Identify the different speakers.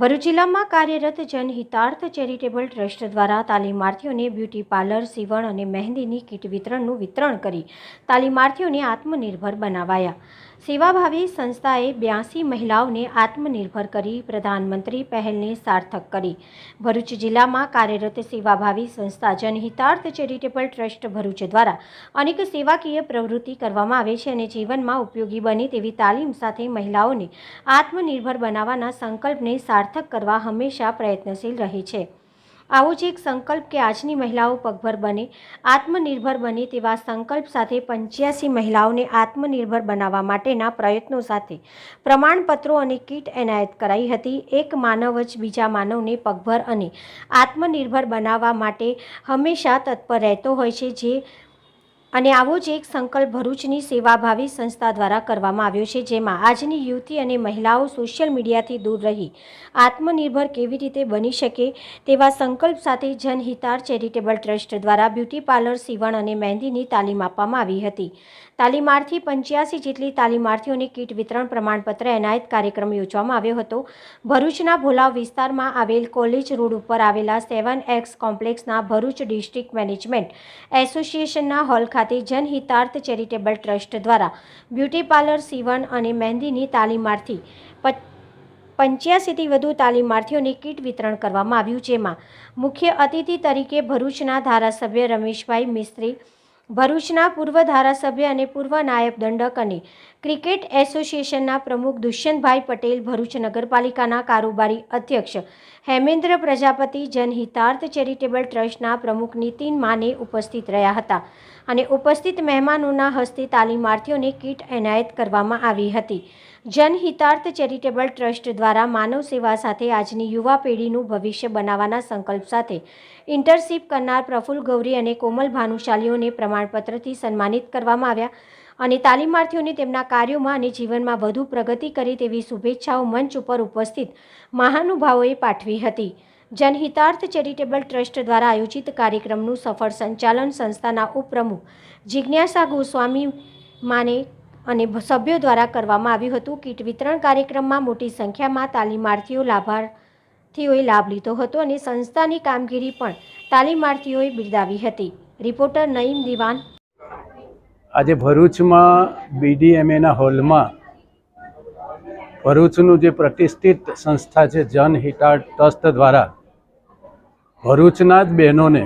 Speaker 1: ભરૂચ જિલ્લામાં કાર્યરત જનહિતાર્થ charitable trust દ્વારા તાલીમાર્થીઓને બ્યુટી પાર્લર, સીવણ અને મહેંદીની કીટ વિતરણનું વિતરણ કરી તાલીમાર્થીઓને આત્મનિર્ભર બનાવાયા. સેવાભાવી સંસ્થાએ બ્યાસી મહિલાઓને આત્મનિર્ભર કરી પ્રધાનમંત્રી પહેલને સાર્થક કરી. ભરૂચ જિલ્લામાં કાર્યરત સેવાભાવી સંસ્થા જનહિતાર્થ ચેરિટેબલ ટ્રસ્ટ ભરૂચ દ્વારા અનેક સેવાકીય પ્રવૃત્તિ કરવામાં આવે છે અને જીવનમાં ઉપયોગી બને તેવી તાલીમ સાથે મહિલાઓને આત્મનિર્ભર બનાવવાના સંકલ્પને સાર્થક કરવા હંમેશા પ્રયત્નશીલ રહે છે. આવો જ એક સંકલ્પ કે આજની મહિલાઓ પગભર બને, આત્મનિર્ભર બને તેવા સંકલ્પ સાથે પંચ્યાસી મહિલાઓને આત્મનિર્ભર બનાવવા માટેના પ્રયત્નો સાથે પ્રમાણપત્રો અને કીટ એનાયત કરાઈ હતી. એક માનવ જ બીજા માનવને પગભર અને આત્મનિર્ભર બનાવવા માટે હંમેશા તત્પર રહેતો હોય છે, જે અને આવો જ એક સંકલ્પ ભરૂચની સેવાભાવી સંસ્થા દ્વારા કરવામાં આવ્યો છે, જેમાં આજની યુવતી અને મહિલાઓ સોશિયલ મીડિયાથી દૂર રહી. આત્મનિર્ભર કેવી રીતે બની શકે તેવા સંકલ્પ સાથે જનહિતાર ચેરિટેબલ ટ્રસ્ટ દ્વારા બ્યુટી પાર્લર સીવણ અને મહેંદીની તાલીમ આપવામાં આવી હતી. તાલીમાર્થી પંચ્યાસી જેટલી તાલીમાર્થીઓને કીટ વિતરણ પ્રમાણપત્ર એનાયત કાર્યક્રમ યોજવામાં આવ્યો હતો. ભરૂચના ભોલાવ વિસ્તારમાં આવેલ કોલેજ રોડ ઉપર આવેલા સેવન એક્સ કોમ્પ્લેક્સના ભરૂચ ડિસ્ટ્રિક્ટ મેનેજમેન્ટ એસોસિએશનના હોલ ખાતે જનહિતાર્થ ચેરિટેબલ ટ્રસ્ટ દ્વારા બ્યુટી પાર્લર સીવણ અને મહેંદીની તાલીમાર્થી પંચ્યાસીથી વધુ તાલીમાર્થીઓને કીટ વિતરણ કરવામાં આવ્યું, જેમાં મુખ્ય અતિથિ તરીકે ભરૂચના ધારાસભ્ય રમેશભાઈ મિસ્ત્રી ભરૂચના પૂર્વ ધારાસભ્ય અને પૂર્વ નાયબ દંડક અને ક્રિકેટ એસોસિએશનના પ્રમુખ દુષ્યંતભાઈ પટેલ ભરૂચ નગરપાલિકાના કારોબારી અધ્યક્ષ હેમેન્દ્ર પ્રજાપતિ જનહિતાર્થ ચેરિટેબલ ટ્રસ્ટના પ્રમુખ નીતિન માને ઉપસ્થિત રહ્યા હતા અને ઉપસ્થિત મહેમાનોના હસ્તે તાલીમાર્થીઓને કીટ એનાયત કરવામાં આવી હતી. જનહિતાર્થ ચેરિટેબલ ટ્રસ્ટ દ્વારા માનવ સેવા સાથે આજની યુવા પેઢીનું ભવિષ્ય બનાવવાના સંકલ્પ સાથે ઇન્ટરશીપ કરનાર પ્રફુલ ગૌરી અને કોમલ ભાનુશાલીઓને પ્રમાણપત્રથી સન્માનિત કરવામાં આવ્યા અને તાલીમાર્થીઓને તેમના કાર્યોમાં અને જીવનમાં વધુ પ્રગતિ કરે તેવી શુભેચ્છાઓ મંચ ઉપર ઉપસ્થિત મહાનુભાવોએ પાઠવી હતી. જનહિતાર્થ ચેરિટેબલ ટ્રસ્ટ દ્વારા આયોજિત કાર્યક્રમનું સફળ સંચાલન સંસ્થાના ઉપપ્રમુખ જિજ્ઞાસા ગોસ્વામી માને અને સભ્યો દ્વારા કરવામાં આવ્યું હતું. કીટ વિતરણ કાર્યક્રમમાં મોટી સંખ્યામાં તાલીમાર્થીઓ લાભાર્થીઓએ લાભ લીધો હતો અને સંસ્થાની કામગીરી પણ તાલીમાર્થીઓએ બિરદાવી હતી. રિપોર્ટર નઈમ દિવાન.
Speaker 2: આજે ભરૂચમાં બીડીએમએના હોલમાં ભરૂચનું જે પ્રતિષ્ઠિત સંસ્થા છે જનહિતા ટ્રસ્ટ દ્વારા ભરૂચના જ બહેનોને